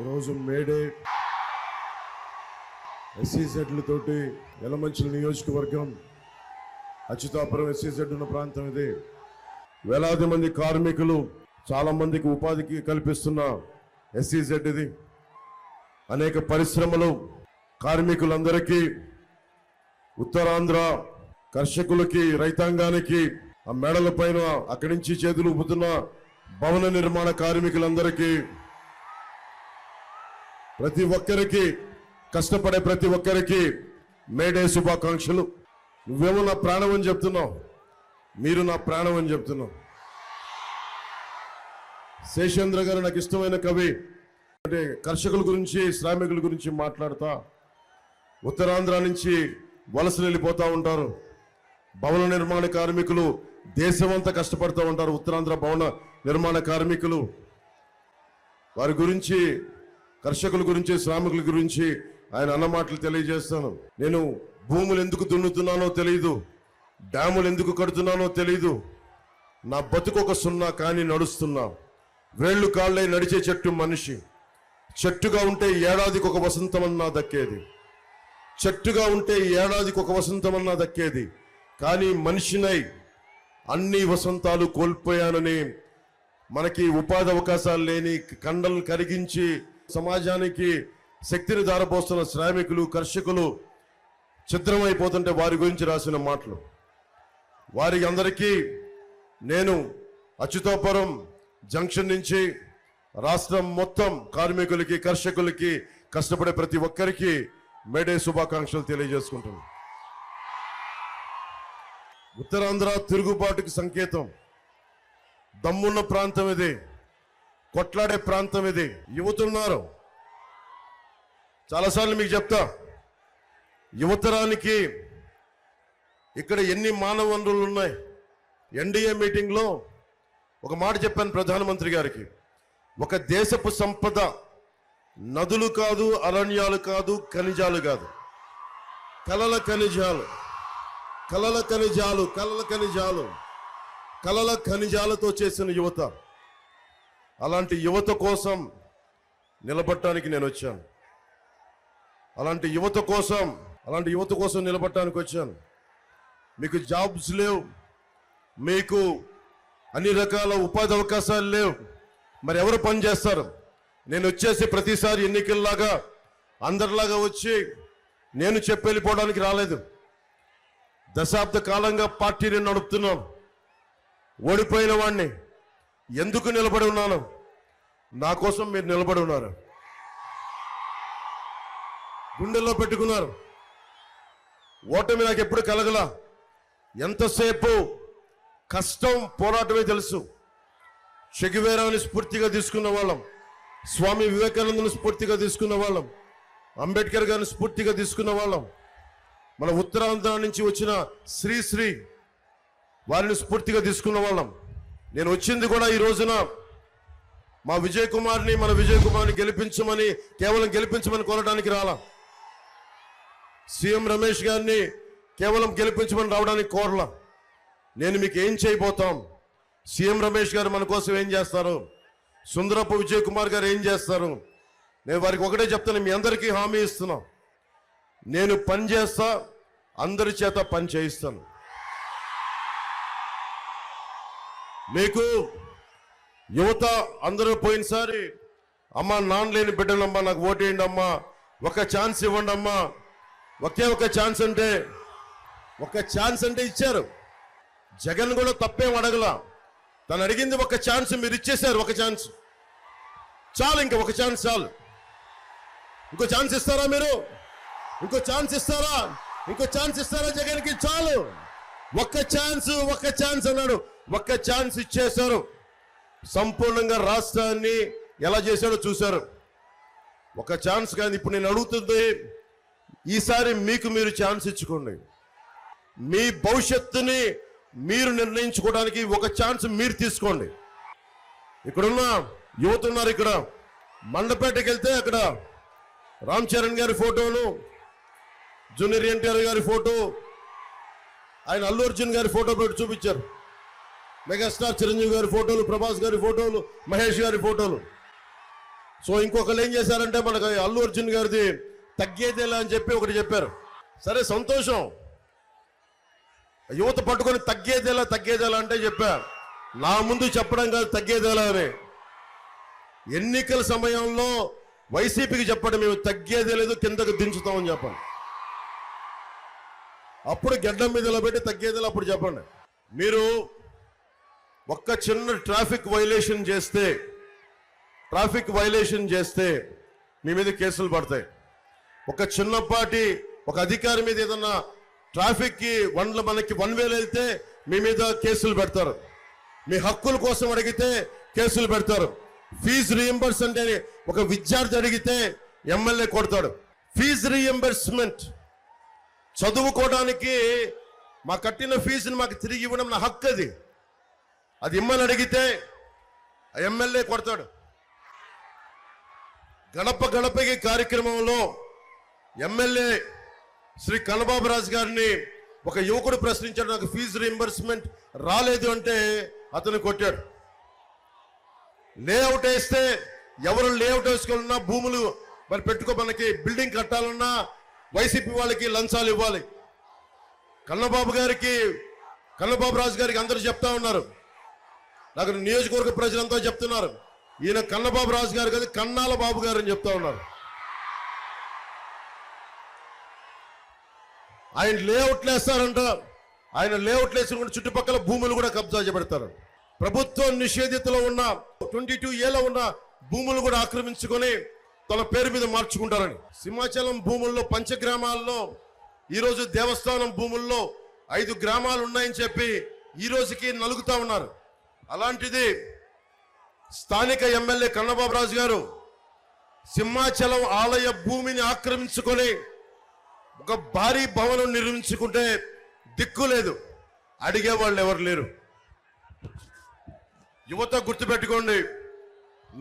ఈరోజు మేడే ఎస్సీజెడ్లతోటి ఎలమంచుల నియోజకవర్గం అచ్యుతాపురం ఎస్సీజెడ్ ఉన్న ప్రాంతం ఇది. వేలాది మంది కార్మికులు చాలామందికి ఉపాధికి కల్పిస్తున్న ఎస్సీజెడ్ ఇది. అనేక పరిశ్రమలు కార్మికులందరికీ ఉత్తరాంధ్ర కర్షకులకి రైతాంగానికి ఆ మేడల పైన అక్కడి నుంచి చేతులు ఊపుతున్న భవన నిర్మాణ కార్మికులందరికీ ప్రతి ఒక్కరికి కష్టపడే ప్రతి ఒక్కరికి మేడే శుభాకాంక్షలు. నువ్వేమో నా ప్రాణం అని చెప్తున్నావు. మీరు నా ప్రాణం అని చెప్తున్నావు. శేషేంద్ర గారు నాకు ఇష్టమైన కవి. అంటే కర్షకుల గురించి శ్రామికుల గురించి మాట్లాడతా. ఉత్తరాంధ్ర నుంచి వలసలు వెళ్ళిపోతూ ఉంటారు. భవన నిర్మాణ కార్మికులు దేశమంతా కష్టపడుతూ ఉంటారు. ఉత్తరాంధ్ర భవన నిర్మాణ కార్మికులు. వారి గురించి కర్షకుల గురించి శ్రామికుల గురించి ఆయన అన్న మాటలు తెలియజేస్తాను. నేను భూములు ఎందుకు దున్నుతున్నానో తెలియదు డ్యాములు ఎందుకు కడుతున్నానో తెలియదు నా బతుకు ఒక సున్నా కానీ నడుస్తున్నా. వేళ్ళు కాళ్ళై నడిచే చెట్టు మనిషి. చెట్టుగా ఉంటే ఏడాదికి ఒక వసంతమన్నా దక్కేది. చెట్టుగా ఉంటే ఏడాదికి ఒక వసంతమన్నా దక్కేది. కానీ మనిషినై అన్ని వసంతాలు కోల్పోయానని మనకి ఉపాధి అవకాశాలు లేని కండలు కరిగించి సమాజానికి శక్తిని దారపోస్తున్న శ్రామికులు కర్షకులు చిత్రమైపోతుంటే వారి గురించి రాసిన మాటలు. వారి అందరికీ నేను అచ్యుతాపురం జంక్షన్ నుంచి రాష్ట్రం మొత్తం కార్మికులకి కర్షకులకి కష్టపడే ప్రతి ఒక్కరికి మేడే శుభాకాంక్షలు తెలియజేసుకుంటున్నాను. ఉత్తరాంధ్ర తిరుగుబాటుకి సంకేతం. దమ్మున్న ప్రాంతం ఇది. కొట్లాడే ప్రాంతం ఇది. యువతున్నారు చాలాసార్లు మీకు చెప్తా. యువతరానికి ఇక్కడ ఎన్ని మానవ వనరులు ఉన్నాయి? ఎన్డీఏ మీటింగ్లో ఒక మాట చెప్పాను ప్రధానమంత్రి గారికి. ఒక దేశపు సంపద నదులు కాదు అరణ్యాలు కాదు ఖనిజాలు కాదు. కలల ఖనిజాలు కలల ఖనిజాలు కలల ఖనిజాలు కలల ఖనిజాలతో చేసిన యువత. అలాంటి యువత కోసం నిలబడటానికి నేను వచ్చాను. అలాంటి యువత కోసం అలాంటి యువత కోసం నిలబడటానికి వచ్చాను. మీకు జాబ్స్ లేవు. మీకు అన్ని రకాల ఉపాధి అవకాశాలు లేవు. మరి ఎవరు పని చేస్తారు? నేను వచ్చేసి ప్రతిసారి ఎన్నికల్లాగా అందరిలాగా వచ్చి నేను చెప్పి వెళ్ళిపోవడానికి రాలేదు. దశాబ్ద కాలంగా పార్టీని నడుపుతున్నాం. ఓడిపోయిన వాడిని ఎందుకు నిలబడి ఉన్నాను? నా కోసం మీరు నిలబడి ఉన్నారు. గుండెల్లో పెట్టుకున్నారు. ఓటమి నాకు ఎప్పుడు కలగల? ఎంతసేపు? కష్టం పోరాటమే తెలుసు. చెగువేరాని స్ఫూర్తిగా తీసుకున్న వాళ్ళం. స్వామి వివేకానందను స్ఫూర్తిగా తీసుకున్న వాళ్ళం. అంబేద్కర్ గారిని స్ఫూర్తిగా తీసుకున్న వాళ్ళం. మన ఉత్తరాంధ్ర నుంచి వచ్చిన శ్రీశ్రీ వారిని స్ఫూర్తిగా తీసుకున్న వాళ్ళం. నేను వచ్చింది కూడా ఈ రోజున మా విజయ్ కుమార్ని మన విజయ్ కుమార్ని గెలిపించమని కేవలం గెలిపించమని కోరడానికి రాలా. సీఎం రమేష్ గారిని కేవలం గెలిపించమని రావడానికి కోరలా. నేను మీకు ఏం చేయబోతాం? సీఎం రమేష్ గారు మన కోసం ఏం చేస్తారు? సుందరపు విజయ్ కుమార్ గారు ఏం చేస్తారు? నేను వారికి ఒకటే చెప్తాను మీ అందరికీ హామీ ఇస్తున్నా. నేను పని చేస్తా అందరి చేత పని చేయిస్తాను. మీకు యువత అందరూ పోయినసారి అమ్మ నాన్నలేని బిడ్డలమ్మా నాకు ఓటేయండి అమ్మా ఒక ఛాన్స్ ఇవ్వండి అమ్మా. ఒకే ఒక ఛాన్స్ అంటే ఒక ఛాన్స్ అంటే ఇచ్చారు. జగన్ కూడా తప్పేం అడగల. తను అడిగింది ఒక ఛాన్స్ మీరు ఇచ్చేశారు ఒక ఛాన్స్. చాలు ఇంకా ఒక ఛాన్స్ చాలు. ఇంకో ఛాన్స్ ఇస్తారా మీరు? ఇంకో ఛాన్స్ ఇస్తారా? ఇంకో ఛాన్స్ ఇస్తారా జగన్కి? చాలు. ఒక్క ఛాన్స్ ఒక్క ఛాన్స్ అన్నాడు. ఒక్క ఛాన్స్ ఇచ్చేశారు. సంపూర్ణంగా రాష్ట్రాన్ని ఎలా చేశాడో చూశారు. ఒక ఛాన్స్ కానీ ఇప్పుడు నేను అడుగుతుంది ఈసారి మీకు మీరు ఛాన్స్ ఇచ్చుకోండి. మీ భవిష్యత్తుని మీరు నిర్ణయించుకోవడానికి ఒక ఛాన్స్ మీరు తీసుకోండి. ఇక్కడున్న యువత ఉన్నారు ఇక్కడ. మండపేటకి వెళ్తే అక్కడ రామ్ చరణ్ గారి ఫోటోలు జూనియర్ ఎన్టీఆర్ గారి ఫోటో ఆయన అల్లు అర్జున్ గారి ఫోటో పెట్టి చూపించారు. మెగాస్టార్ చిరంజీవి గారి ఫోటోలు ప్రభాస్ గారి ఫోటోలు మహేష్ గారి ఫోటోలు. సో ఇంకొకరు ఏం చేశారంటే మనకు అల్లు అర్జున్ గారిది తగ్గేదేలా అని చెప్పి ఒకటి చెప్పారు. సరే సంతోషం. యువత పట్టుకొని తగ్గేదేలా తగ్గేదేలా అంటే చెప్పా. నా ముందు చెప్పడం కాదు తగ్గేదేలా అని. ఎన్నికల సమయంలో వైసీపీకి చెప్పండి మేము తగ్గేదే లేదు కిందకు దించుతామని చెప్పండి. అప్పుడు గడ్డం మీద పెట్టి తగ్గేదేలా అప్పుడు చెప్పండి. మీరు ఒక్క చిన్న ట్రాఫిక్ వైలేషన్ చేస్తే ట్రాఫిక్ వైలేషన్ చేస్తే మీ మీద కేసులు పడతాయి. ఒక చిన్నపాటి ఒక అధికారి మీద ఏదన్నా ట్రాఫిక్కి వన్లు మనకి వన్ వేలు వెళ్తే మీ మీద కేసులు పెడతారు. మీ హక్కుల కోసం అడిగితే కేసులు పెడతారు. ఫీజు రీఎంబర్స్ అంటే ఒక విద్యార్థి అడిగితే ఎమ్మెల్యే కొడతాడు. ఫీజు రీఎంబర్స్మెంట్ చదువుకోవడానికి మా కట్టిన ఫీజుని మాకు తిరిగి ఇవ్వడం నా హక్కు అది. అది ఇమ్మని అడిగితే ఆ ఎమ్మెల్యే కొడతాడు. గడప గడపకి కార్యక్రమంలో ఎమ్మెల్యే శ్రీ కన్నబాబు రాజు గారిని ఒక యువకుడు ప్రశ్నించాడు నాకు ఫీజు రీంబర్స్మెంట్ రాలేదు అంటే అతను కొట్టాడు. లేఅవుట్ వేస్తే ఎవరు లేఅవుట్ వేసుకోవాలన్నా భూములు మరి పెట్టుకో మనకి బిల్డింగ్ కట్టాలన్నా వైసీపీ వాళ్ళకి లంచాలు ఇవ్వాలి. కన్నబాబు గారికి కన్నబాబు రాజు గారికి అందరూ చెప్తా ఉన్నారు. నాకు నియోజకవర్గ ప్రజలంతా చెప్తున్నారు. ఈయన కన్నబాబు రాజు గారు కదా కన్నాల బాబు గారు అని చెప్తా ఉన్నారు. ఆయన లేఅవుట్లు వేస్తారంట. ఆయన లేఅవుట్లు వేసిన చుట్టుపక్కల భూములు కూడా కబ్జా చేపెడతారు ప్రభుత్వం నిషేధితలో ఉన్న ట్వంటీ టూ ఏలో ఉన్న భూములు కూడా ఆక్రమించుకొని తన పేరు మీద మార్చుకుంటారని. సింహాచలం భూముల్లో పంచగ్రామాల్లో ఈరోజు దేవస్థానం భూముల్లో ఐదు గ్రామాలు ఉన్నాయని చెప్పి ఈ రోజుకి నలుగుతా ఉన్నారు. అలాంటిది స్థానిక ఎమ్మెల్యే కన్నబాబురాజు గారు సింహాచలం ఆలయ భూమిని ఆక్రమించుకొని ఒక భారీ భవనం నిర్మించుకుంటే దిక్కు లేదు. అడిగే వాళ్ళు ఎవరు లేరు. యువత గుర్తుపెట్టుకోండి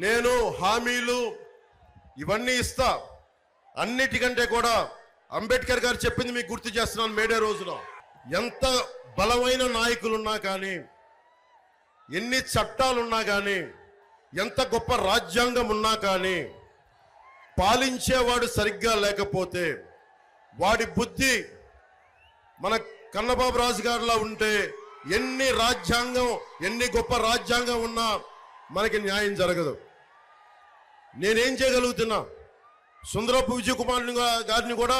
నేను హామీలు ఇవన్నీ ఇస్తా. అన్నిటికంటే కూడా అంబేద్కర్ గారు చెప్పింది మీకు గుర్తు చేస్తున్నాను మేడే రోజున ఎంత బలమైన నాయకులున్నా కానీ ఎన్ని చట్టాలున్నా కానీ ఎంత గొప్ప రాజ్యాంగం ఉన్నా కానీ పాలించేవాడు సరిగ్గా లేకపోతే వాడి బుద్ధి మన కన్నబాబు రాజు గారిలా ఉంటే ఎన్ని రాజ్యాంగం ఎన్ని గొప్ప రాజ్యాంగం ఉన్నా మనకి న్యాయం జరగదు. నేనేం చేయగలుగుతున్నా? సుందరపు విజయ్ కుమార్ గారిని కూడా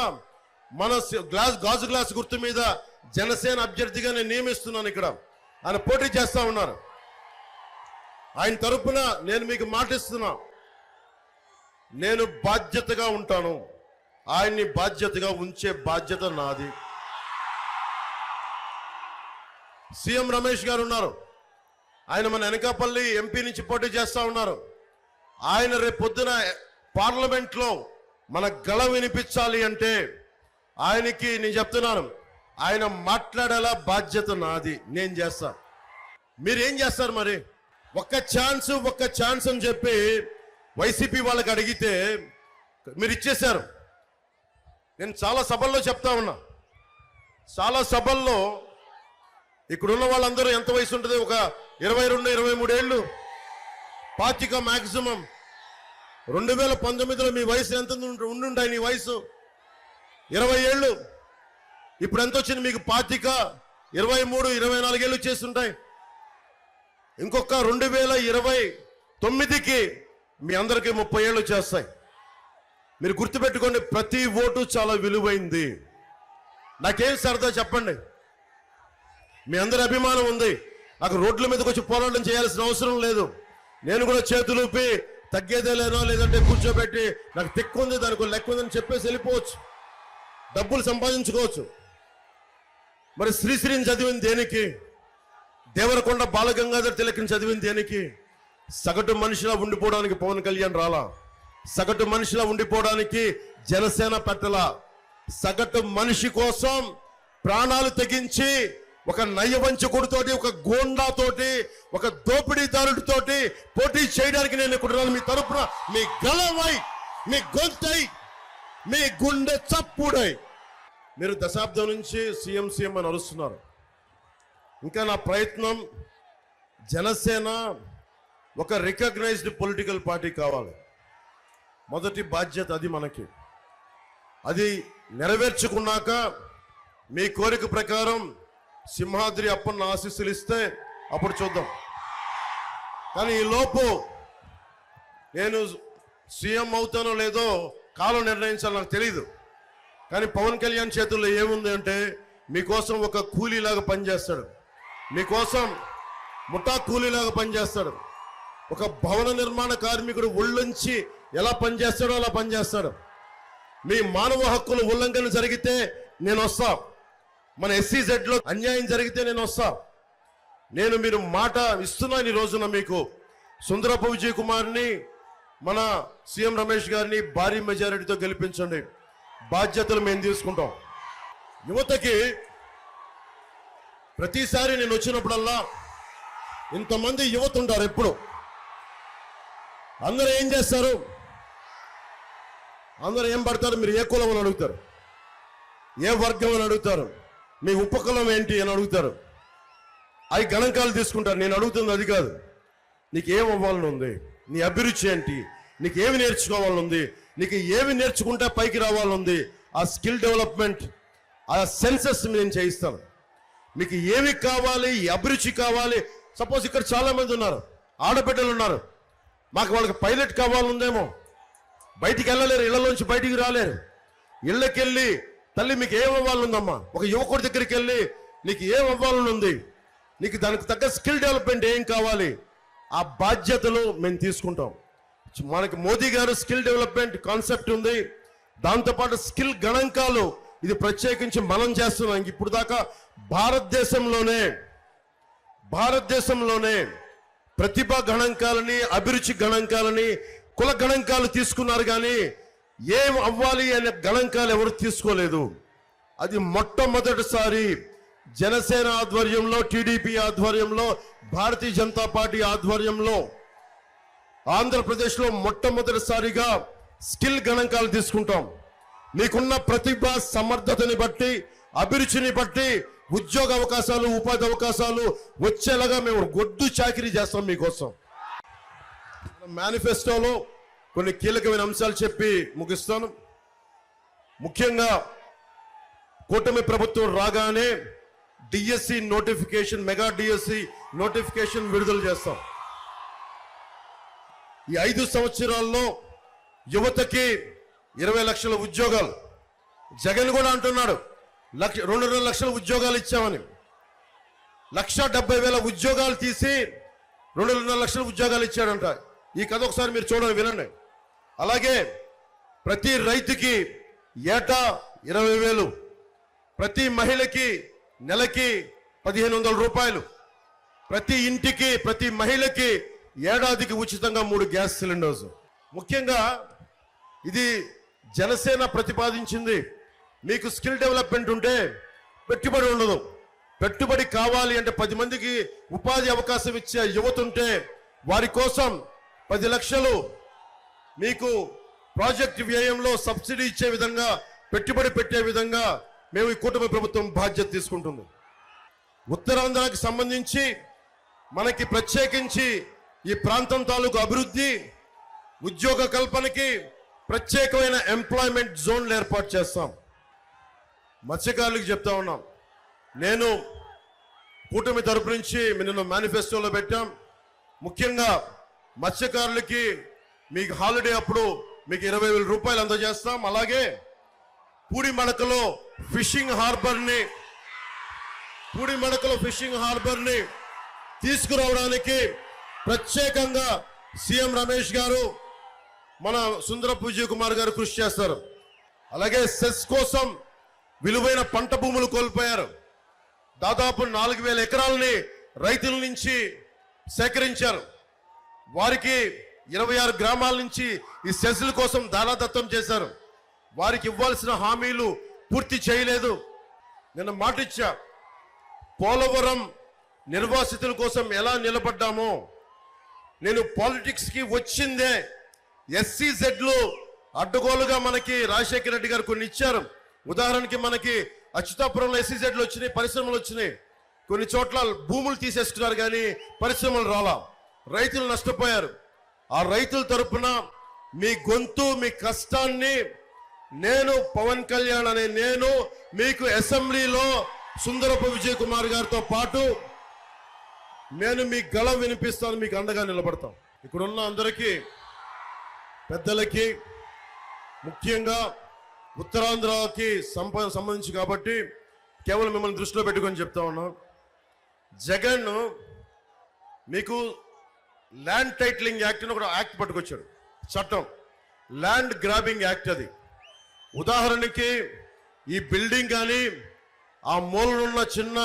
మన గ్లాస్ గాజు గ్లాస్ గుర్తు మీద జనసేన అభ్యర్థిగా నేను నియమిస్తున్నాను ఇక్కడ. ఆయన పోటీ చేస్తా ఉన్నారు. ఆయన తరపున నేను మీకు మాటిస్తున్నా. నేను బాధ్యతగా ఉంటాను. ఆయన్ని బాధ్యతగా ఉంచే బాధ్యత నాది. సీఎం రమేష్ గారు ఉన్నారు. ఆయన మన వెనకాపల్లి ఎంపీ నుంచి పోటీ చేస్తూ ఉన్నారు. ఆయన రేపు పొద్దున మన గళ వినిపించాలి అంటే ఆయనకి నేను చెప్తున్నాను. ఆయన మాట్లాడేలా బాధ్యత నాది. నేను చేస్తా. మీరు ఏం చేస్తారు మరి? ఒక్క ఛాన్స్ ఒక్క ఛాన్స్ అని చెప్పి వైసీపీ వాళ్ళకి అడిగితే మీరు ఇచ్చేశారు. నేను చాలా సభల్లో చెప్తా ఉన్నా. చాలా సభల్లో ఇక్కడున్న వాళ్ళందరూ ఎంత వయసు ఉంటుంది? ఒక ఇరవై రెండు ఇరవై మూడేళ్ళు పాతిక మ్యాక్సిమం రెండు వేల పంతొమ్మిదిలో మీ వయసు ఎంత ఉండుంటాయి నీ వయసు? ఇరవై ఏళ్ళు. ఇప్పుడు ఎంత వచ్చింది? మీకు పాతిక ఇరవై మూడు ఇరవై నాలుగేళ్ళు చేస్తుంటాయి ఇంకొక రెండు వేల ఇరవై తొమ్మిదికి మీ అందరికీ ముప్పై ఏళ్ళు చేస్తాయి మీరు గుర్తుపెట్టుకోండి ప్రతి ఓటు చాలా విలువైంది. నాకేం సరదా చెప్పండి? మీ అందరి అభిమానం ఉంది. నాకు రోడ్ల మీదకి వచ్చి పోరాటం చేయాల్సిన అవసరం లేదు. నేను కూడా చేతులూపి తగ్గేదే లేనో లేదంటే కూర్చోబెట్టి నాకు తిక్కుంది దానికి లెక్క ఉందని చెప్పేసి వెళ్ళిపోవచ్చు. డబ్బులు సంపాదించుకోవచ్చు. మరి శ్రీశ్రీని చదివింది దేనికి? దేవరకొండ బాలగంగాధర్ తిలకిని చదివింది దేనికి? సగటు మనిషిలా ఉండిపోవడానికి పవన్ కళ్యాణ్ రాలా? సగటు మనిషిలా ఉండిపోవడానికి జనసేన పెట్టలా? సగటు మనిషి కోసం ప్రాణాలు తెగించి ఒక నయవంచకుడితోటి ఒక గోండాతోటి ఒక దోపిడీదారుడితోటి పోటీ చేయడానికి నేను ఇక్కడ మీ తరపున మీ గలవై మీ గొంతై మీ గుండె చప్పుడై. మీరు దశాబ్దం నుంచి సీఎం సీఎం అని అరుస్తున్నారు. ఇంకా నా ప్రయత్నం జనసేన ఒక రికగ్నైజ్డ్ పొలిటికల్ పార్టీ కావాలి. మొదటి బాధ్యత అది మనకి. అది నెరవేర్చుకున్నాక మీ కోరిక ప్రకారం సింహాద్రి అప్పన్న ఆశీస్సులు ఇస్తే అప్పుడు చూద్దాం. కానీ ఈ లోపు నేను సీఎం అవుతానో లేదో కాలం నిర్ణయించాలి నాకు తెలియదు కానీ పవన్ కళ్యాణ్ చేతుల్లో ఏముంది అంటే మీకోసం ఒక కూలీలాగా పనిచేస్తాడు. మీకోసం ముఠా కూలీలాగా పనిచేస్తాడు. ఒక భవన నిర్మాణ కార్మికుడు ఒళ్ళుంచి ఎలా పనిచేస్తాడో అలా పనిచేస్తాడు. మీ మానవ హక్కుల ఉల్లంఘన జరిగితే నేను వస్తా. మన ఎస్సీ జెడ్లో అన్యాయం జరిగితే నేను వస్తా. నేను మీరు మాట ఇస్తున్నాను ఈ రోజున మీకు. సుందరపు విజయ్ కుమార్ని మన సీఎం రమేష్ గారిని భారీ మెజారిటీతో గెలిపించండి. బాధ్యతలు మేము తీసుకుంటాం. యువతకి ప్రతిసారి నేను వచ్చినప్పుడల్లా ఇంతమంది యువత ఉంటారు ఎప్పుడు. అందరూ ఏం చేస్తారు? అందరూ ఏం పడతారు? మీరు ఏ కులం అని అడుగుతారు? ఏ వర్గం అని అడుగుతారు? మీ ఉపకులం ఏంటి అని అడుగుతారు? అవి గణాంకాలు తీసుకుంటారు. నేను అడుగుతుంది అది కాదు. నీకు ఏం అవ్వాలని ఉంది? నీ అభిరుచి ఏంటి? నీకు ఏమి నేర్చుకోవాలని ఉంది? నీకు ఏమి నేర్చుకుంటే పైకి రావాలని ఉంది? ఆ స్కిల్ డెవలప్మెంట్ ఆ సెన్సెస్ నేను చేయిస్తాను. మీకు ఏమి కావాలి అభిరుచి కావాలి. సపోజ్ ఇక్కడ చాలామంది ఉన్నారు ఆడబిడ్డలు ఉన్నారు. మాకు వాళ్ళకి పైలట్ కావాలందేమో బయటికి వెళ్ళలేరు ఇళ్ళలోంచి బయటికి రాలేరు. ఇళ్ళకెళ్ళి తల్లి మీకు ఏం అవ్వాలనుందమ్మా? ఒక యువకుడి దగ్గరికి వెళ్ళి నీకు ఏం అవ్వాలని ఉంది నీకు దానికి తగ్గ స్కిల్ డెవలప్మెంట్ ఏం కావాలి? ఆ బాధ్యతలు మేము తీసుకుంటాం. మనకి మోదీ గారు స్కిల్ డెవలప్మెంట్ కాన్సెప్ట్ ఉంది. దాంతోపాటు స్కిల్ గణాంకాలు ఇది ప్రత్యేకించి మనం చేస్తున్నాం. ఇప్పుడు దాకా భారతదేశంలోనే భారతదేశంలోనే ప్రతిభ గణాంకాలని అభిరుచి గణాంకాలని కుల గణాంకాలు తీసుకున్నారు కానీ ఏం అవ్వాలి అనే గణాంకాలు ఎవరు తీసుకోలేదు. అది మొట్టమొదటిసారి జనసేన ఆధ్వర్యంలో టీడీపీ ఆధ్వర్యంలో భారతీయ జనతా పార్టీ ఆధ్వర్యంలో ఆంధ్రప్రదేశ్లో మొట్టమొదటిసారిగా స్కిల్ గణాంకాలు తీసుకుంటాం. మీకున్న ప్రతిభ సమర్థతని బట్టి అభిరుచిని బట్టి ఉద్యోగ అవకాశాలు ఉపాధి అవకాశాలు వచ్చేలాగా మేము గొడ్డు చాకిరీ చేస్తాం మీకోసం. మేనిఫెస్టోలో కొన్ని కీలకమైన అంశాలు చెప్పి ముగిస్తాను. ముఖ్యంగా కూటమి ప్రభుత్వం రాగానే DSC notification mega DSC notification విడుదల చేస్తాం. ఈ ఐదు సంవత్సరాల్లో యువతకి ఇరవై లక్షల ఉద్యోగాలు. జగన్ కూడా అంటున్నాడు లక్ష రెండున్నర లక్షల ఉద్యోగాలు ఇచ్చామని. లక్ష డెబ్బై వేల ఉద్యోగాలు తీసి రెండున్నర లక్షల ఉద్యోగాలు ఇచ్చాడంట. ఈ కథ ఒకసారి మీరు చూడండి వినండి. అలాగే ప్రతి రైతుకి ఏటా ఇరవై వేలు ప్రతి మహిళకి నెలకి పదిహేను వందల రూపాయలు ప్రతి ఇంటికి ప్రతి మహిళకి ఏడాదికి ఉచితంగా మూడు గ్యాస్ సిలిండర్స్. ముఖ్యంగా ఇది జనసేన ప్రతిపాదించింది. మీకు స్కిల్ డెవలప్మెంట్ ఉంటే పెట్టుబడి ఉండదు. పెట్టుబడి కావాలి అంటే పది మందికి ఉపాధి అవకాశం ఇచ్చే యువత ఉంటే వారి కోసం పది లక్షలు మీకు ప్రాజెక్ట్ వ్యయంలో సబ్సిడీ ఇచ్చే విధంగా పెట్టుబడి పెట్టే విధంగా మేము ఈ కూటమి ప్రభుత్వం బాధ్యత తీసుకుంటుంది. ఉత్తరాంధ్రకి సంబంధించి మనకి ప్రత్యేకించి ఈ ప్రాంతం తాలూకు అభివృద్ధి ఉద్యోగ కల్పనకి ప్రత్యేకమైన ఎంప్లాయ్మెంట్ జోన్లు ఏర్పాటు చేస్తాం. మత్స్యకారులకు చెప్తా ఉన్నాం. నేను కూటమి తరపు నుంచి నిన్న మేనిఫెస్టోలో పెట్టాం. ముఖ్యంగా మత్స్యకారులకి మీకు హాలిడే అప్పుడు మీకు ఇరవై వేల రూపాయలు అందజేస్తాం. అలాగే పూడి మడకలో ఫిషింగ్ హార్బర్ని పూడి మడకలో ఫిషింగ్ హార్బర్ని తీసుకురావడానికి ప్రత్యేకంగా సీఎం రమేష్ గారు మన సుందర విజయ్ కుమార్ గారు కృషి చేస్తారు. అలాగే సెస్ కోసం విలువైన పంట భూములు కోల్పోయారు. దాదాపు నాలుగు వేల ఎకరాలని రైతుల నుంచి సేకరించారు. వారికి ఇరవై ఆరు గ్రామాల నుంచి ఈ సెస్ల కోసం దానాదత్తం చేశారు. వారికి ఇవ్వాల్సిన హామీలు పూర్తి చేయలేదు. నిన్న మాటిచ్చా పోలవరం నిర్వాసితుల కోసం ఎలా నిలబడ్డామో నేను పాలిటిక్స్కి వచ్చిందే ఎస్సీ జెడ్లు అడ్డగోలుగా మనకి రాజశేఖర రెడ్డి గారు కొన్ని ఇచ్చారు. ఉదాహరణకి మనకి అచ్యుతాపురంలో ఎస్సీ జెడ్లు వచ్చినాయి పరిశ్రమలు వచ్చినాయి. కొన్ని చోట్ల భూములు తీసేసుకున్నారు కానీ పరిశ్రమలు రాలా. రైతులు నష్టపోయారు. ఆ రైతుల తరపున మీ గొంతు మీ కష్టాన్ని నేను పవన్ కళ్యాణ్ అనే నేను మీకు అసెంబ్లీలో సుందరపు విజయ్ కుమార్ గారితో పాటు నేను మీ గళం వినిపిస్తాను మీకు అండగా నిలబడతాం. ఇక్కడున్న అందరికీ పెద్దలకి ముఖ్యంగా ఉత్తరాంధ్రకి సంప సంబంధించి కాబట్టి కేవలం మిమ్మల్ని దృష్టిలో పెట్టుకొని చెప్తా ఉన్నాం. జగన్ మీకు ల్యాండ్ టైటిలింగ్ యాక్ట్ అని ఒక యాక్ట్ పట్టుకొచ్చాడు. చట్టం. ల్యాండ్ గ్రాబింగ్ యాక్ట్ అది. ఉదాహరణకి ఈ బిల్డింగ్ కానీ ఆ మూలనున్న చిన్న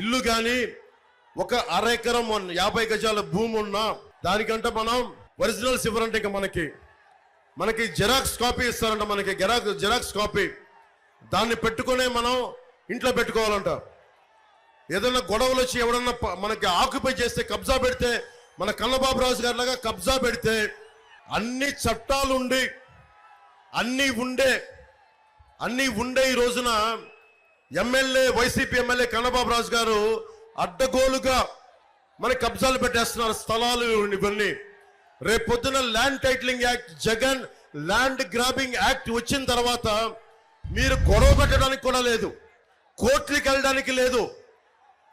ఇల్లు కానీ ఒక అర ఎకరం యాభై గజాల భూమి ఉన్నా దానికంటే మనం ఒరిజినల్స్ ఇవ్వరంటే ఇక మనకి మనకి జెరాక్స్ కాపీ ఇస్తారంట మనకి జెరాక్స్ జెరాక్స్ కాపీ దాన్ని పెట్టుకునే మనం ఇంట్లో పెట్టుకోవాలంట. ఏదైనా గొడవలు వచ్చి ఎవడన్నా మనకి ఆక్యుపై చేస్తే కబ్జా పెడితే మన కన్నబాబు రాజు గారి లాగా కబ్జా పెడితే అన్ని చట్టాలు ఉండి అన్ని ఉండే అన్ని ఉండే ఈ రోజున MLA YCP MLA Kannababu Raju గారు అడ్డగోలుగా మన కబ్జాలు పెట్టేస్తున్నారు స్థలాలు ఇవన్నీ. రేపు పొద్దున land titling act Jagan land grabbing act వచ్చిన తర్వాత మీరు గొడవ పెట్టడానికి కూడా లేదు కోర్టుకి వెళ్ళడానికి లేదు.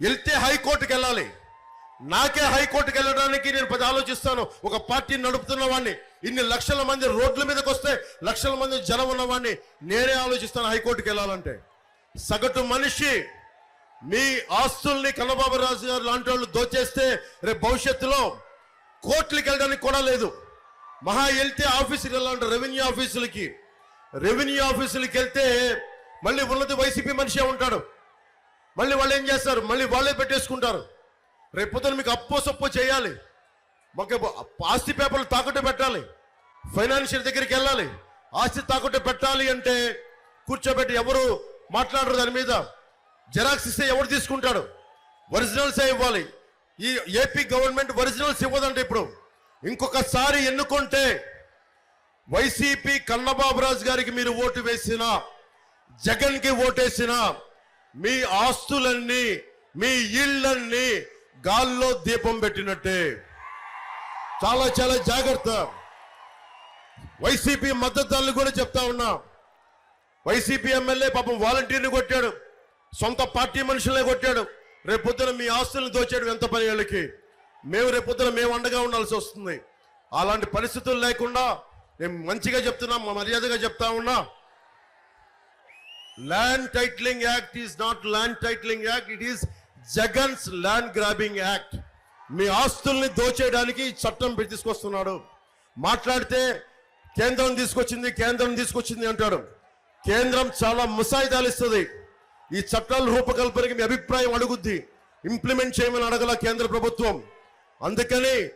వెళ్తే హైకోర్టుకి వెళ్ళాలి. నాకే హైకోర్టుకి వెళ్ళడానికి నేను పది ఆలోచిస్తాను. ఒక పార్టీని నడుపుతున్న వాడిని ఇన్ని లక్షల మంది రోడ్ల మీదకి వస్తే లక్షల మంది జనం ఉన్నవాడిని నేనే ఆలోచిస్తాను హైకోర్టుకి వెళ్ళాలంటే. సగటు మనిషి మీ ఆస్తుల్ని కన్నబాబు రాజు గారు లాంటి వాళ్ళు దోచేస్తే రేపు భవిష్యత్తులో కోర్టులకు వెళ్ళడానికి కూడా లేదు. మహా వెళ్తే ఆఫీసుకి వెళ్ళాలంటే రెవెన్యూ ఆఫీసులకి రెవెన్యూ ఆఫీసులకి వెళ్తే మళ్ళీ ఉన్నది వైసీపీ మనిషే ఉంటాడు. మళ్ళీ వాళ్ళు ఏం చేస్తారు? మళ్ళీ వాళ్ళే పెట్టేసుకుంటారు. రేపు పొద్దున మీకు అప్పో సొప్పో చేయాలి. మాకు ఆస్తి పేపర్లు తాకట్టు పెట్టాలి. ఫైనాన్షియల్ దగ్గరికి వెళ్ళాలి. ఆస్తి తాకట్టు పెట్టాలి అంటే కూర్చోబెట్టి ఎవరు మాట్లాడరు దాని మీద. జెరాక్స్ ఇస్తే ఎవరు తీసుకుంటాడు? ఒరిజినల్సే ఇవ్వాలి. ఈ ఏపీ గవర్నమెంట్ ఒరిజినల్స్ ఇవ్వదండి ఇప్పుడు. ఇంకొకసారి ఎన్నుకుంటే వైసీపీ కన్నబాబురాజు గారికి మీరు ఓటు వేసినా జగన్కి ఓటేసినా మీ ఆస్తులన్నీ మీ ఇళ్ళన్నీ గాల్లో దీపం పెట్టినట్టే. చాలా చాలా జాగ్రత్త. వైసీపీ మద్దతుదారులు కూడా చెప్తా ఉన్నా. వైసీపీ ఎమ్మెల్యే పాపం వాలంటీర్ని కొట్టాడు. సొంత పార్టీ మనుషులనే కొట్టాడు. రేపొద్దున మీ ఆస్తులను దోచేయడం ఎంత పని వాళ్ళకి? మేము రేపొద్దున మేము అండగా ఉండాల్సి వస్తుంది. అలాంటి పరిస్థితులు లేకుండా నేను మంచిగా చెప్తున్నా మర్యాదగా చెప్తా ఉన్నా. Land titling act is not land titling act it is Jagan's land grabbing act మీ ఆస్తుల్ని దోచేయడానికి చట్టం తీసుకొస్తున్నాడు. మాట్లాడితే కేంద్రం తీసుకొచ్చింది కేంద్రం తీసుకొచ్చింది అంటాడు. కేంద్రం చాలా ముసాయిదాలు ఇస్తుంది. ఈ చట్టాల రూపకల్పనకి మీ అభిప్రాయం అడుగుద్ది. ఇంప్లిమెంట్ చేయమని అడగల కేంద్ర ప్రభుత్వం. అందుకని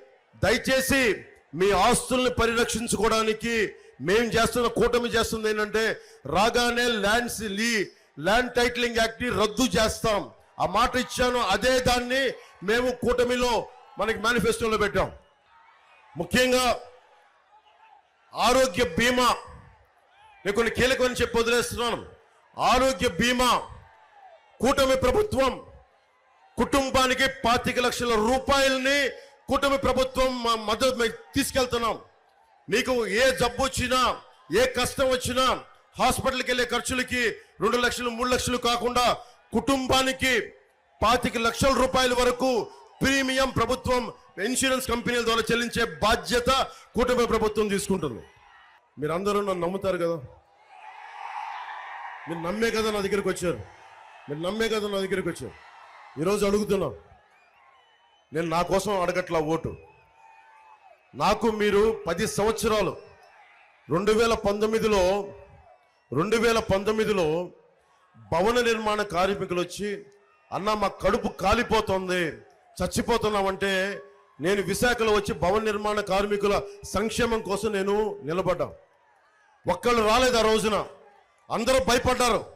దయచేసి మీ ఆస్తుల్ని పరిరక్షించుకోవడానికి మేం చేస్తున్న కూటమి చేస్తుంది ఏంటంటే రాగానే ల్యాండ్స్ లీ ల్యాండ్ టైటిలింగ్ యాక్ట్ని రద్దు చేస్తాం. ఆ మాట ఇచ్చాను అదే దాన్ని మేము కూటమిలో మనకి మేనిఫెస్టోలో పెట్టాం. ముఖ్యంగా ఆరోగ్య బీమా. నేను కొన్ని కీలకమని చెప్పి వదిలేస్తున్నాను. ఆరోగ్య బీమా కూటమి ప్రభుత్వం కుటుంబానికి పాతిక లక్షల రూపాయలని కూటమి ప్రభుత్వం మా మద్దతు తీసుకెళ్తున్నాం. మీకు ఏ జబ్బు వచ్చినా ఏ కష్టం వచ్చినా హాస్పిటల్కి వెళ్ళే ఖర్చులకి రెండు లక్షలు మూడు లక్షలు కాకుండా కుటుంబానికి పాతిక లక్షల రూపాయల వరకు ప్రీమియం ప్రభుత్వం ఇన్సూరెన్స్ కంపెనీల ద్వారా చెల్లించే బాధ్యత కూటమి ప్రభుత్వం తీసుకుంటుంది. మీరందరూ నన్ను నమ్ముతారు కదా? మీరు నమ్మే కదా నా దగ్గరికి వచ్చారు. మీరు నమ్మే కదా నా దగ్గరికి వచ్చాం ఈరోజు అడుగుతున్నా. నేను నా కోసం అడగట్లా ఓటు. నాకు మీరు పది సంవత్సరాలు రెండు వేల పంతొమ్మిదిలో రెండు వేల పంతొమ్మిదిలో భవన నిర్మాణ కార్మికులు వచ్చి అన్న మా కడుపు కాలిపోతుంది చచ్చిపోతున్నామంటే నేను విశాఖలో వచ్చి భవన నిర్మాణ కార్మికుల సంక్షేమం కోసం నేను నిలబడ్డా. ఒక్కళ్ళు రాలేదు ఆ రోజున. అందరూ భయపడ్డారు.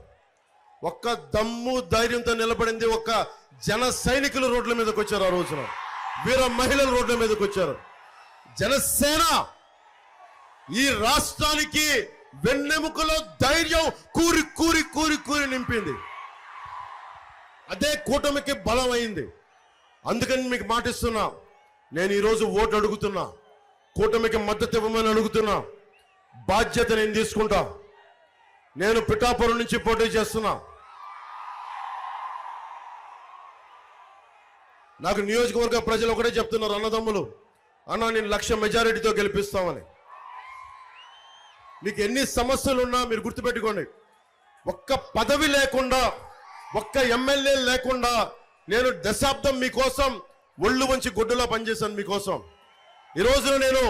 ఒక్క దమ్ము ధైర్యంతో నిలబడింది ఒక్క జన సైనికులు రోడ్ల మీదకి వచ్చారు ఆ రోజున. వీర మహిళలు రోడ్ల మీదకి వచ్చారు. జనసేన ఈ రాష్ట్రానికి వెన్నెముకలో ధైర్యం కూరి కూరి కూరి కూరి నింపింది. అదే కూటమికి బలం అయింది అందుకని మీకు మాటిస్తున్నా నేను ఈరోజు ఓటు అడుగుతున్నా కూటమికి మద్దతు ఇవ్వమని అడుగుతున్నా బాధ్యత నేను తీసుకుంటా. నేను పిఠాపురం నుంచి పోటీ చేస్తున్నా. నాకు నియోజకవర్గ ప్రజలు ఒకటే చెప్తున్నారు అన్నదమ్ములు. అన్న నేను లక్ష మెజారిటీతో గెలిపిస్తామని. మీకు ఎన్ని సమస్యలు ఉన్నా మీరు గుర్తుపెట్టుకోండి. ఒక్క పదవి లేకుండా ఒక్క ఎమ్మెల్యే లేకుండా నేను దశాబ్దం మీకోసం ఒళ్ళు వంచి గుడ్డులా పనిచేశాను మీకోసం. ఈ రోజున నేను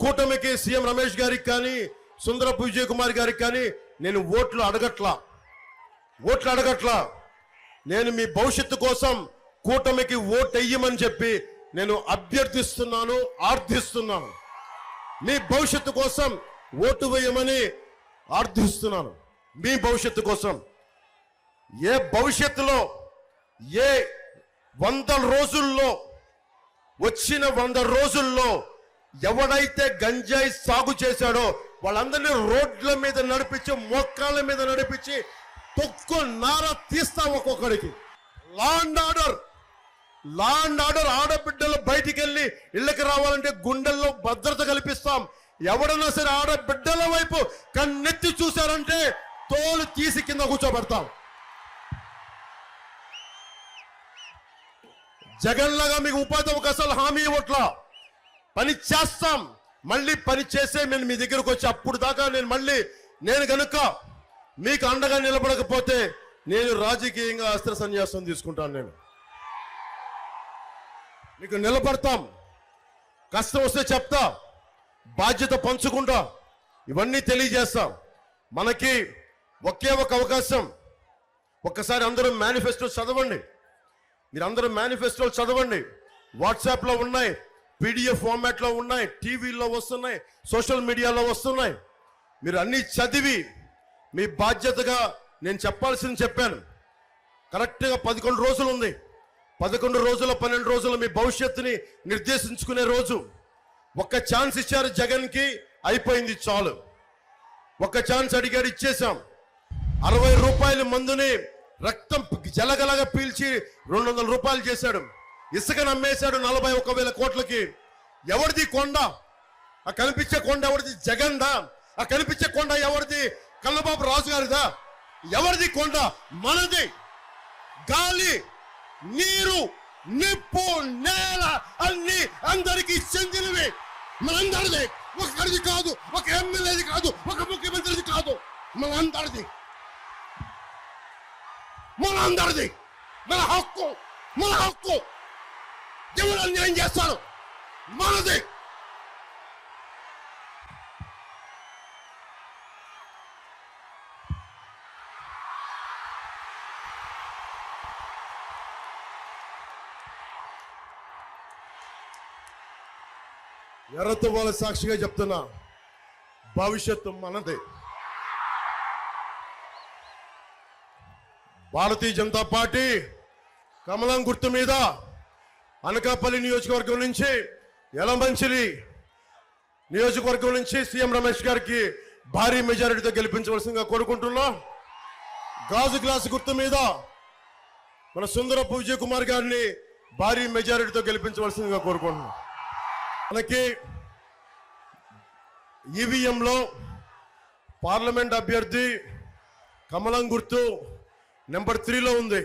కూటమికి సీఎం రమేష్ గారికి కానీ సుందరపు విజయ్ కుమార్ గారికి కానీ నేను ఓట్లు అడగట్లా. ఓట్లు అడగట్లా. నేను మీ భవిష్యత్తు కోసం కూటమికి ఓటెయ్యమని చెప్పి నేను అభ్యర్థిస్తున్నాను ఆర్థిస్తున్నాను. మీ భవిష్యత్తు కోసం ఓటు వేయమని ఆర్థిస్తున్నాను. మీ భవిష్యత్తు కోసం. ఏ భవిష్యత్తులో ఏ వంద రోజుల్లో వచ్చిన వంద రోజుల్లో ఎవడైతే గంజాయి సాగు చేశాడో వాళ్ళందరినీ రోడ్ల మీద నడిపించి మోకాళ్ళ మీద నడిపించి తొక్కు నార తీస్తాం ఒక్కొక్కడికి. Law and order law and order ఆడబిడ్డలు బయటికి వెళ్ళి ఇళ్ళకి రావాలంటే గుండెల్లో భద్రత కల్పిస్తాం. ఎవడన్నా సరే ఆడబిడ్డల వైపు కన్నెత్తి చూశారంటే తోలు తీసి కింద కూర్చోబెడతాం. జగన్ లాగా మీకు ఉపాధి అవకాశాలు హామీ ఇవ్వట్లా? పని చేస్తాం. మళ్ళీ పని చేసే నేను మీ దగ్గరకు వచ్చి అప్పుడు దాకా నేను మళ్ళీ నేను కనుక మీకు అండగా నిలబడకపోతే నేను రాజకీయంగా అస్త్ర సన్యాసం తీసుకుంటాను నేను. మీకు నిలబడతాం. కష్టం వస్తే చెప్తా. బాధ్యత పంచుకుంటా. ఇవన్నీ తెలియజేస్తాం. మనకి ఒకే ఒక అవకాశం. ఒక్కసారి అందరూ మేనిఫెస్టో చదవండి. మీరు అందరూ మేనిఫెస్టోలు చదవండి వాట్సాప్లో ఉన్నాయి పీడిఎఫ్ ఫార్మాట్లో ఉన్నాయి టీవీలో వస్తున్నాయి సోషల్ మీడియాలో వస్తున్నాయి. మీరు అన్నీ చదివి మీ బాధ్యతగా నేను చెప్పాల్సింది చెప్పాను. కరెక్ట్గా పదకొండు రోజులు ఉంది. పదకొండు రోజుల పన్నెండు రోజుల మీ భవిష్యత్తుని నిర్దేశించుకునే రోజు. ఒక్క ఛాన్స్ ఇచ్చారు జగన్కి అయిపోయింది చాలు. ఒక్క ఛాన్స్ అడిగాడు ఇచ్చేశాం. అరవై రూపాయల మందుని రక్తం జలగలగా పీల్చి రెండు వందల రూపాయలు చేశాడు. ఇసుక నమ్మేశాడు నలభై ఒక్క వేల కోట్లకి. ఎవరిది కొండ? ఆ కనిపించే కొండ ఎవరిది జగన్దా? ఆ కనిపించే కొండ ఎవరిది కల్లబాబు రాజు గారిదా ఎవరిది కొండ? మనది. గాలి. నీరు నిప్పు నేల అన్ని అందరికీ చెందినవి. మనందరిది ఒకరిది కాదు ఒక ఎమ్మెల్యేది కాదు ఒక ముఖ్యమంత్రిది కాదు. మనందరిది. మనందరిది. మన హక్కు మన హక్కు. ఎవరు అన్యాయం చేస్తారు? మనది. ఎర్రతో వాళ్ళ సాక్షిగా చెప్తున్నా భవిష్యత్తు మనదే. భారతీయ జనతా పార్టీ కమలం గుర్తు మీద అనకాపల్లి నియోజకవర్గం నుంచి ఎలమంచిలి నియోజకవర్గం నుంచి సీఎం రమేష్ గారికి భారీ మెజారిటీతో గెలిపించవలసిందిగా కోరుకుంటున్నా. గాజు గ్లాస్ గుర్తు మీద మన సుందరపు విజయ్ కుమార్ గారిని భారీ మెజారిటీతో గెలిపించవలసిందిగా కోరుకుంటున్నాం. మనకి ఈవీఎంలో పార్లమెంట్ అభ్యర్థి కమలం గుర్తు నెంబర్ త్రీలో ఉంది.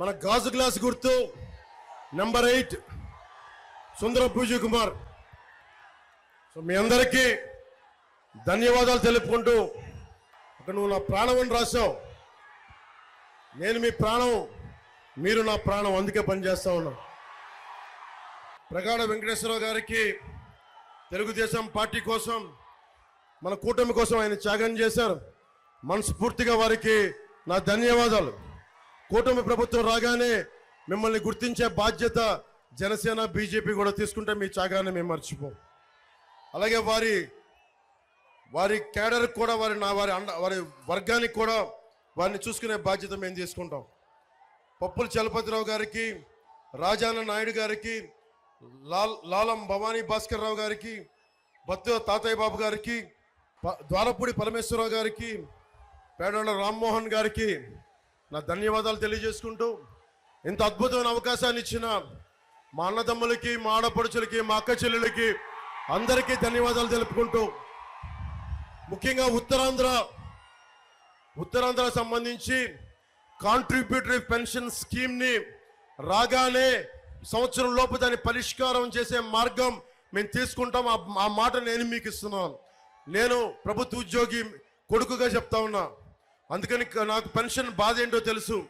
మన గాజు గ్లాస్ గుర్తు నెంబర్ ఎయిట్ సుందర పూజీ కుమార్. సో మీ అందరికీ ధన్యవాదాలు తెలుపుకుంటూ అక్కడ నువ్వు నా ప్రాణం అని రాశావు. నేను మీ ప్రాణం మీరు నా ప్రాణం అందుకే పనిచేస్తా ఉన్నాను ప్రగాఢ వెంకటేశ్వరరావు గారికి తెలుగుదేశం పార్టీ కోసం మన కూటమి కోసం ఆయన త్యాగం చేశారు. మనస్ఫూర్తిగా వారికి నా ధన్యవాదాలు. కూటమి ప్రభుత్వం రాగానే మిమ్మల్ని గుర్తించే బాధ్యత జనసేన బీజేపీ కూడా తీసుకుంటే మీ త్యాగాన్ని మేము మర్చిపోం. అలాగే వారి వారి క్యాడర్ కూడా వారి నా వారి అండ వారి వర్గానికి కూడా వారిని చూసుకునే బాధ్యత మేము తీసుకుంటాం. పప్పుల చలపతిరావు గారికి రాజాన నాయుడు గారికి లాల్ లాలం భవానీ భాస్కర్ రావు గారికి బత్తు తాతయ్య బాబు గారికి ద్వారపూడి పరమేశ్వరరావు గారికి పేడోళ్ళ రామ్మోహన్ గారికి నా ధన్యవాదాలు తెలియజేసుకుంటూ ఇంత అద్భుతమైన అవకాశాన్ని ఇచ్చిన మా అన్నదమ్ములకి మా ఆడపడుచులకి మా అక్క చెల్లెలకి అందరికీ ధన్యవాదాలు తెలుపుకుంటూ ముఖ్యంగా ఉత్తరాంధ్ర ఉత్తరాంధ్ర సంబంధించి కాంట్రిబ్యూటరీ పెన్షన్ స్కీమ్ని రాగానే సంవత్సరం లోపు దాన్ని పరిష్కారం చేసే మార్గం మేము తీసుకుంటాం. ఆ- మాట నేను మీకు ఇస్తున్నాను. నేను ప్రభుత్వ ఉద్యోగి కొడుకుగా చెప్తా ఉన్నా. అందుకని నాకు పెన్షన్ బాధ ఏంటో తెలుసు.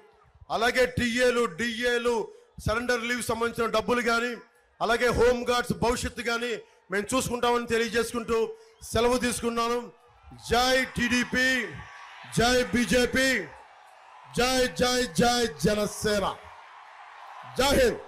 అలాగే టీఏలు డిఏలు సరెండర్ లీవ్ సంబంధించిన డబ్బులు కానీ అలాగే హోమ్ గార్డ్స్ భవిష్యత్తు కానీ మేము చూసుకుంటామని తెలియజేసుకుంటూ సెలవు తీసుకున్నాను. జై టీడీపీ జై బీజేపీ జై జై జై జనసేన. జై హింద్.